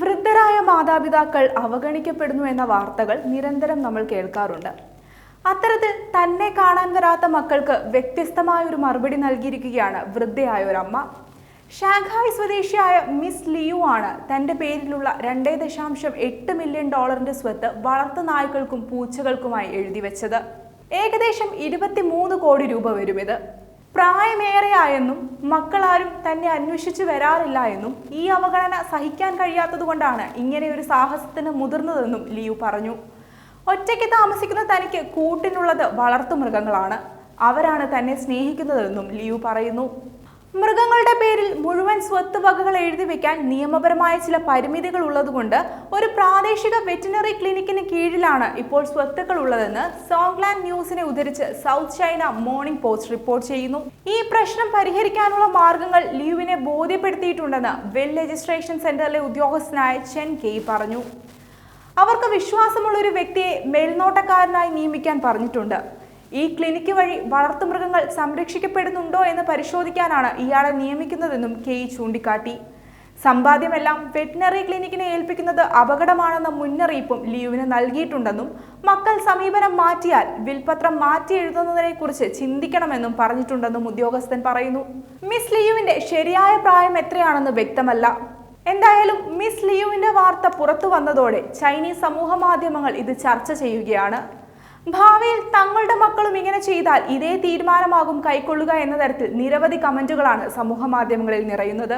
വൃദ്ധരായ മാതാപിതാക്കൾ അവഗണിക്കപ്പെടുന്നു എന്ന വാർത്തകൾ നിരന്തരം നമ്മൾ കേൾക്കാറുണ്ട്. അത്തരത്തിൽ തന്നെ കാണാൻ വരാത്ത മക്കൾക്ക് വ്യത്യസ്തമായ ഒരു മറുപടി നൽകിയിരിക്കുകയാണ് വൃദ്ധയായ ഒരമ്മ. ഷാങ്ഹായ് സ്വദേശിയായ മിസ് ലിയു ആണ് തന്റെ പേരിലുള്ള രണ്ടേ ദശാംശം എട്ട് മില്യൺ ഡോളറിന്റെ സ്വത്ത് വളർത്തു നായ്ക്കൾക്കും പൂച്ചകൾക്കുമായി എഴുതി വെച്ചത്. ഏകദേശം ഇരുപത്തിമൂന്ന് കോടി രൂപ വരും ഇത്. പ്രായമേറെയായെന്നും മക്കളാരും തന്നെ അന്വേഷിച്ചു വരാറില്ല എന്നും ഈ അവഗണന സഹിക്കാൻ കഴിയാത്തതുകൊണ്ടാണ് ഇങ്ങനെ ഒരു സാഹസത്തിന് മുതിർന്നതെന്നും ലിയു പറഞ്ഞു. ഒറ്റയ്ക്ക് താമസിക്കുന്ന തനിക്ക് കൂട്ടിനുള്ളത് വളർത്തുമൃഗങ്ങളാണ് അവരാണ് തന്നെ സ്നേഹിക്കുന്നതെന്നും ലിയു പറയുന്നു. മൃഗങ്ങളുടെ പേരിൽ മുഴുവൻ സ്വത്ത് വകകൾ എഴുതി വെക്കാൻ നിയമപരമായ ചില പരിമിതികൾ ഉള്ളതുകൊണ്ട് ഒരു പ്രാദേശിക വെറ്റിനറി ക്ലിനിക്കിന് കീഴിലാണ് ഇപ്പോൾ സ്വത്തുക്കൾ ഉള്ളതെന്ന് സോങ്ലാൻഡ് ന്യൂസിനെ ഉദ്ധരിച്ച് South China Morning Post report ചെയ്യുന്നു. ഈ പ്രശ്നം പരിഹരിക്കാനുള്ള മാർഗങ്ങൾ ലീവിനെ ബോധ്യപ്പെടുത്തിയിട്ടുണ്ടെന്ന് വെൽ രജിസ്ട്രേഷൻ സെന്ററിലെ ഉദ്യോഗസ്ഥനായ ചെൻ കെ പറഞ്ഞു. അവർക്ക് വിശ്വാസമുള്ള ഒരു വ്യക്തിയെ മേൽനോട്ടക്കാരനായി നിയമിക്കാൻ പറഞ്ഞിട്ടുണ്ട്. ഈ ക്ലിനിക്ക് വഴി വളർത്തുമൃഗങ്ങൾ സംരക്ഷിക്കപ്പെടുന്നുണ്ടോ എന്ന് പരിശോധിക്കാനാണ് ഇയാളെ നിയമിക്കുന്നതെന്നും കെ ഇ ചൂണ്ടിക്കാട്ടി. സമ്പാദ്യമെല്ലാം വെറ്റിനറി ക്ലിനിക്കിനെ ഏൽപ്പിക്കുന്നത് അപകടമാണെന്ന മുന്നറിയിപ്പും ലിയുവിന് നൽകിയിട്ടുണ്ടെന്നും മക്കൾ സമീപനം മാറ്റിയാൽ വിൽപത്രം മാറ്റി എഴുതുന്നതിനെ കുറിച്ച് ചിന്തിക്കണമെന്നും പറഞ്ഞിട്ടുണ്ടെന്നും ഉദ്യോഗസ്ഥൻ പറയുന്നു. മിസ് ലിയുവിന്റെ ശരിയായ പ്രായം എത്രയാണെന്ന് വ്യക്തമല്ല. എന്തായാലും മിസ് ലിയുവിന്റെ വാർത്ത പുറത്തു വന്നതോടെ ചൈനീസ് സമൂഹ മാധ്യമങ്ങൾ ഇത് ചർച്ച ചെയ്യുകയാണ്. ഭാവിയിൽ തങ്ങളുടെ മക്കളും ഇങ്ങനെ ചെയ്താൽ ഇതേ തീരുമാനമാകും കൈക്കൊള്ളുക എന്ന തരത്തിൽ നിരവധി കമന്റുകളാണ് സമൂഹ മാധ്യമങ്ങളിൽ നിറയുന്നത്.